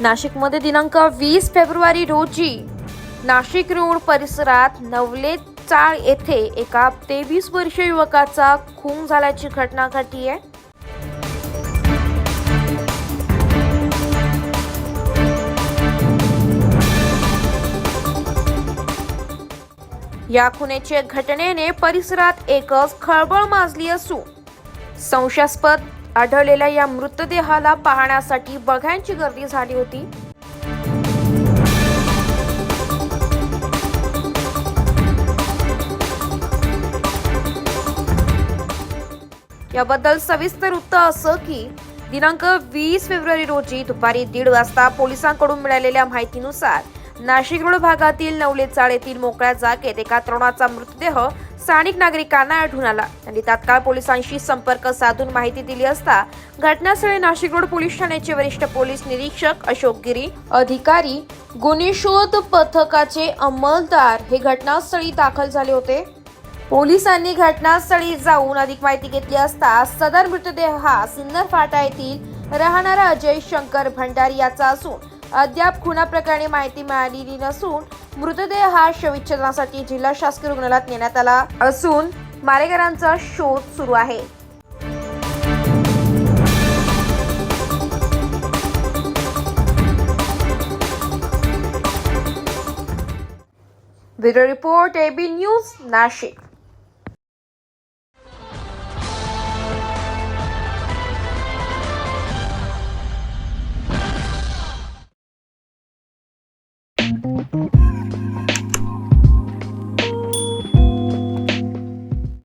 नाशिकमध्ये दिनांक वीस फेब्रुवारी रोजी नाशिक रोड परिसरात नवले चाळ येथे एका तेवीस वर्षीय युवकाचा खून झाल्याची घटना घडली आहे. या खुनेच्या घटनेने परिसरात एकच खळबळ माजली असून संशयास्पद आढळलेल्या या मृतदेहाला पाहण्यासाठी बघ्यांची गर्दी झाली होती. याबद्दल सविस्तर वृत्त असं की दिनांक वीस फेब्रुवारी रोजी दुपारी दीड वाजता पोलिसांकडून मिळालेल्या माहितीनुसार नाशिक रोड भागातील नवले चाळ येथील मोकळ्या जागेत एका तरुणाचा मृतदेह स्थानिक नागरिकांना आढळून आला. त्यांनी तात्काळ पोलिसांशी संपर्क साधून माहिती दिली असता घटनास्थळी नाशिक रोड पोलीस ठाण्याचे वरिष्ठ पोलीस निरीक्षक अशोक गिरी अधिकारी गुन्हे शोध पथकाचे अंमलदार हे घटनास्थळी दाखल झाले होते. पोलिसांनी घटनास्थळी जाऊन अधिक माहिती घेतली असता सदर मृतदेह हा सिन्नर फाटा येथील राहणारा अजय शंकर भंडारी याचा असून अद्याप खुनाप्रकरणी माहिती मिळालेली नसून मृतदेह हा शविच्छेदनासाठी जिल्हा शासकीय रुग्णालयात नेण्यात आला असून मारेकरांचा शोध सुरू आहे. Bureau report AB news Nashik.